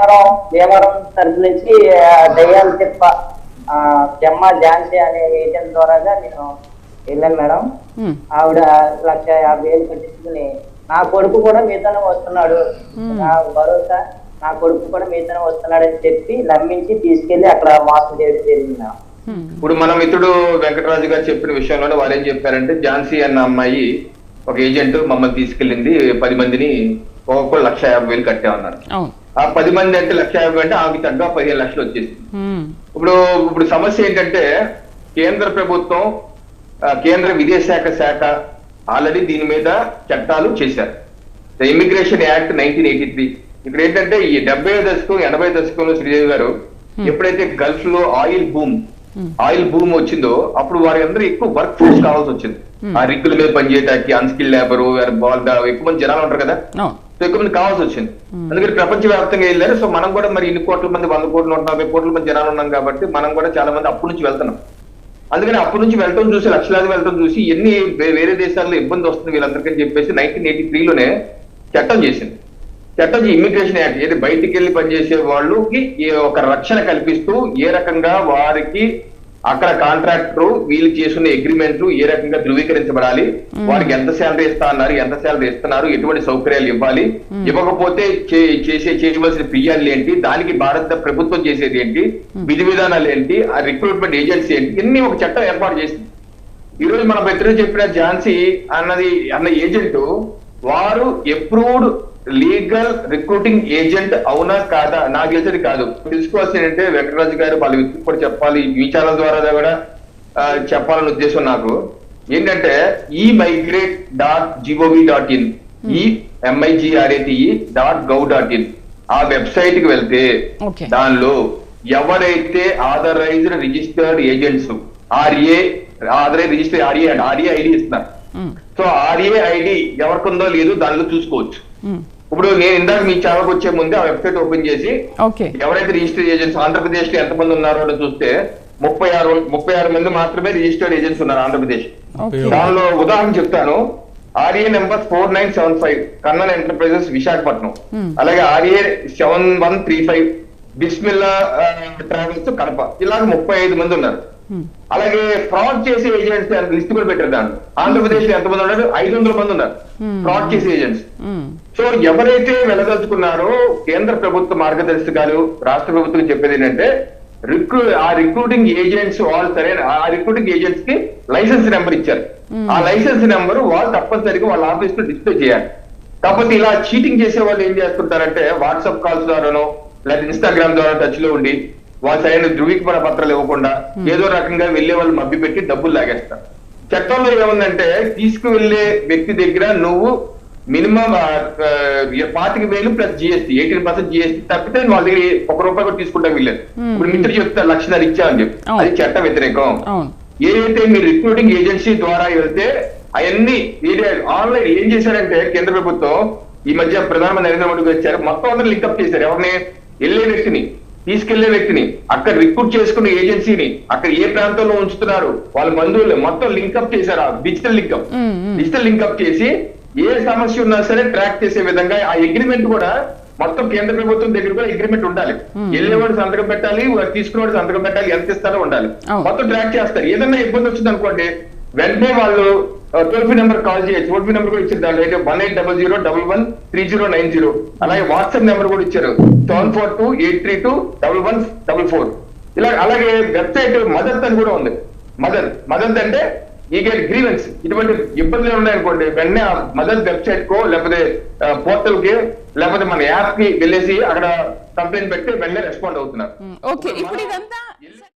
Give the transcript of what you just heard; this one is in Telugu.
భీమవరం భీమవరం తరపు నుంచి దయ్యాల తిప్ప ఆ, చెమ్మ ఝాన్సీ అనే ఏజెంట్ ద్వారాగా నేను వెళ్ళాను మేడం. ఆవిడ లక్ష యాభై వేలు కట్టించుకుని నా కొడుకు కూడా మీతోనే వస్తున్నాడు. నా భరోసా నా కొడుకు కూడా మీతోనే వస్తున్నాడు అని చెప్పి నమ్మించి తీసుకెళ్ళి అక్కడ మోసం చేయడం జరిగింది ఇప్పుడు మన మిత్రుడు వెంకటరాజు గారు చెప్పిన విషయంలోనే వాళ్ళు ఏం చెప్పారంటే ఝాన్సీ అన్న అమ్మాయి ఒక ఏజెంట్ మమ్మల్ని తీసుకెళ్ళింది పది మందిని ఒక్కొక్కరు లక్ష యాభై వేలు కట్టామన్నారు. అవును. ఆ పది మంది అంటే లక్ష యాభై అంటే ఆమెకి తగ్గ పదిహేను లక్షలు వచ్చేసింది ఉమ్, ఇప్పుడు ఇప్పుడు సమస్య ఏంటంటే కేంద్ర ప్రభుత్వం కేంద్ర విదేశాంగ శాఖ ఆల్రెడీ దీని మీద చట్టాలు చేశారు. The immigration act nineteen eighty three. ఇక్కడ ఏంటంటే ఈ డెబ్బై దశకం ఎనభై దశకంలో శ్రీదేవి గారు ఎప్పుడైతే గల్ఫ్లో ఆయిల్ బూమ్ ఆయిల్ బూమ్ వచ్చిందో అప్పుడు వారి అందరూ ఎక్కువ వర్క్ ఫోర్స్ కావాల్సి వచ్చింది. ఆ రిగ్గుల మీద పనిచేయడానికి అన్స్కిల్ లేబర్ ఎక్కువ మంది జనాలు ఉంటారు కదా. సో ఎక్కువ మంది కావాల్సి వచ్చింది. అందుకని ప్రపంచ వ్యాప్తంగా వెళ్ళారు సో మనం కూడా మరి ఇన్ని కోట్ల మంది వంద కోట్ల నూట నలభై కోట్ల మంది జనాలు ఉన్నాం కాబట్టి మనం కూడా చాలా మంది అప్పటి నుంచి వెళ్తున్నాం. అందుకని అప్పటి నుంచి వెళ్ళటం చూసి లక్షలాది వెళ్ళటం చూసి ఎన్ని వేరే దేశాల్లో ఇబ్బంది వస్తుంది వీళ్ళందరికీ చెప్పేసి నైన్టీన్ ఎయిటీ త్రీలోనే చట్టం చేసింది. చట్టం ఇమ్మిగ్రేషన్ యాక్ట్ ఏది బయటికి వెళ్ళి పనిచేసే వాళ్ళకి ఒక రక్షణ కల్పిస్తూ ఏ రకంగా వారికి అక్కడ కాంట్రాక్టర్ వీళ్ళు చేసుకున్న అగ్రిమెంట్లు ఏ రకంగా ధృవీకరించబడాలి వారికి ఎంత శాలరీ ఇస్తా అన్నారు ఎంత శాలరీ ఇస్తున్నారు ఎటువంటి సౌకర్యాలు ఇవ్వాలి ఇవ్వకపోతే చేసే చేయవలసిన ఫిర్యాదులు ఏంటి దానికి భారత ప్రభుత్వం చేసేది ఏంటి విధి విధానాలు ఏంటి ఆ రిక్రూట్మెంట్ ఏజెన్సీ ఏంటి ఇన్ని ఒక చట్టం ఏర్పాటు చేసింది. ఈ రోజు మన మిత్రులు చెప్పిన ఝాన్సీ అన్నది అన్న ఏజెంట్ వారు ఎప్రూవ్డ్ లీగల్ రిక్రూటింగ్ ఏజెంట్ అవునా కాదా? నాకు తెలిసేది కాదు. తెలుసుకోవాల్సింది ఏంటంటే వెంకటరాజు గారు వాళ్ళ వ్యక్తి కూడా చెప్పాలి మీ ఛానల్ ద్వారా కూడా చెప్పాలనే ఉద్దేశం నాకు. ఏంటంటే ఈ migrate dot GOV dot in ఈ ఎంఐజిఆర్ఏటిఈ డాట్ గవ్ డాట్ ఇన్ ఆ వెబ్సైట్కి వెళ్తే దానిలో ఎవరైతే authorised registered agents RA authorise register RA అండి ఆర్ఏ ఐడి ఇస్తున్నారు. సో ఆర్ఏ ఐడి ఎవరికుందో లేదు దానిలో చూసుకోవచ్చు. ఇప్పుడు నేను ఇందాక మీ ఛానల్కి వచ్చే ముందే ఆ వెబ్సైట్ ఓపెన్ చేసి ఎవరైతే రిజిస్టర్ ఏజెంట్స్ ఆంధ్రప్రదేశ్లో ఎంతమంది ఉన్నారో అని చూస్తే ముప్పై ఆరు ముప్పై ఆరు మంది మాత్రమే రిజిస్టర్డ్ ఏజెంట్స్ ఉన్నారు ఆంధ్రప్రదేశ్. దానిలో ఉదాహరణ చెప్తాను. RA number four nine seven five Kannan enterprises Visakhapatnam. Hmm. అలాగే RA seven one three five Bismilla travels Kadapa. ఇలాగ ముప్పై ఐదు మంది ఉన్నారు. ఉమ్, అలాగే ఫ్రాడ్ చేసే ఏజెంట్స్ లిస్ట్ కూడా పెట్టారు దాంట్లో ఆంధ్రప్రదేశ్లో ఎంతమంది ఉన్నారు? ఐదు వందల మంది ఉన్నారు. Hmm. ఫ్రాడ్ చేసే ఏజెంట్స్ ఎవరైతే వెళ్ళదలుచుకున్నారో కేంద్ర ప్రభుత్వ మార్గదర్శకాలు రాష్ట్ర ప్రభుత్వం చెప్పేది ఏంటంటే రిక్రూ ఆ రిక్రూటింగ్ ఏజెంట్స్ వాళ్ళు సరైన ఆ రిక్రూటింగ్ ఏజెంట్స్కి లైసెన్స్ నెంబర్ ఇచ్చారు. ఆ లైసెన్స్ నెంబర్ వాళ్ళు తప్పనిసరిగా వాళ్ళ ఆఫీస్లో డిస్ప్లే చేయాలి. కాకపోతే ఇలా చీటింగ్ చేసే వాళ్ళు ఏం చేస్తుంటారంటే వాట్సాప్ కాల్స్ ద్వారానో లేదా ఇన్స్టాగ్రామ్ ద్వారా టచ్లో ఉండి వాళ్ళు సరైన ధృవీకరణ పత్రాలు ఇవ్వకుండా ఏదో రకంగా వెళ్ళే వాళ్ళు మభ్య పెట్టి డబ్బులు లాగేస్తారు. చట్టంలో ఏముందంటే తీసుకువెళ్ళే వ్యక్తి దగ్గర నువ్వు మినిమం పాతిక వేలు plus GST eighteen percent GST తప్పితే వాళ్ళ దగ్గర ఒక రూపాయి కూడా తీసుకుంటా వీల్లేదు. ఇప్పుడు మిత్రులు చెప్తారు లక్షణాలు ఇచ్చామని చెప్పి. అది చట్ట వ్యతిరేకం. ఏదైతే మీరు రిక్రూటింగ్ ఏజెన్సీ ద్వారా వెళ్తే అవన్నీ ఆన్లైన్ ఏం చేశారంటే కేంద్ర ప్రభుత్వం ఈ మధ్య ప్రధానమంత్రి నరేంద్ర మోడీ గారు వచ్చారు. మొత్తం అందరూ లింకప్ చేశారు. ఎవరిని? వెళ్ళే వ్యక్తిని తీసుకెళ్ళే వ్యక్తిని అక్కడ రిక్రూట్ చేసుకున్న ఏజెన్సీని అక్కడ ఏ ప్రాంతంలో ఉంచుతున్నారు వాళ్ళ బంధువులు మొత్తం లింకప్ చేశారు. డిజిటల్ లింకప్ డిజిటల్ లింకప్ చేసి ఏ సమస్య ఉన్నా సరే ట్రాక్ చేసే విధంగా ఆ అగ్రిమెంట్ కూడా మొత్తం కేంద్ర ప్రభుత్వం దగ్గర కూడా అగ్రిమెంట్ ఉండాలి. వెళ్ళేవాడు సంతకం పెట్టాలి వాడు తీసుకునేవాడు సంతకం పెట్టాలి ఎంత ఇస్తారో ఉండాలి. అవును. మొత్తం ట్రాక్ చేస్తారు. ఏదైనా ఇబ్బంది వచ్చింది అనుకోండి వెంటనే వాళ్ళు టోల్ ఫ్రీ నెంబర్ కాల్ చేయొచ్చు టోల్ ఫ్రీ నెంబర్ కూడా ఇచ్చారు దాంట్లో. అయితే one eight double zero double one three zero nine zero అలాగే వాట్సాప్ నెంబర్ కూడా ఇచ్చారు. Seven four two eight three two double one double four ఇలా అలాగే వెబ్సైట్ మదర్ అని కూడా ఉంది. మదర్ మదర్ అంటే ఈ గెట్ గ్రీవెన్స్. ఇటువంటి ఇబ్బందులు ఉన్నాయనుకోండి వెంటనే ఆ మదర్ వెబ్సైట్ కో లేకపోతే పోర్టల్కి లేకపోతే మన యాప్కి వెళ్ళేసి అక్కడ కంప్లైంట్ పెట్టి వెంటనే రెస్పాండ్ అవుతున్నారు. ఓకే. ఇప్పుడు ఇదంతా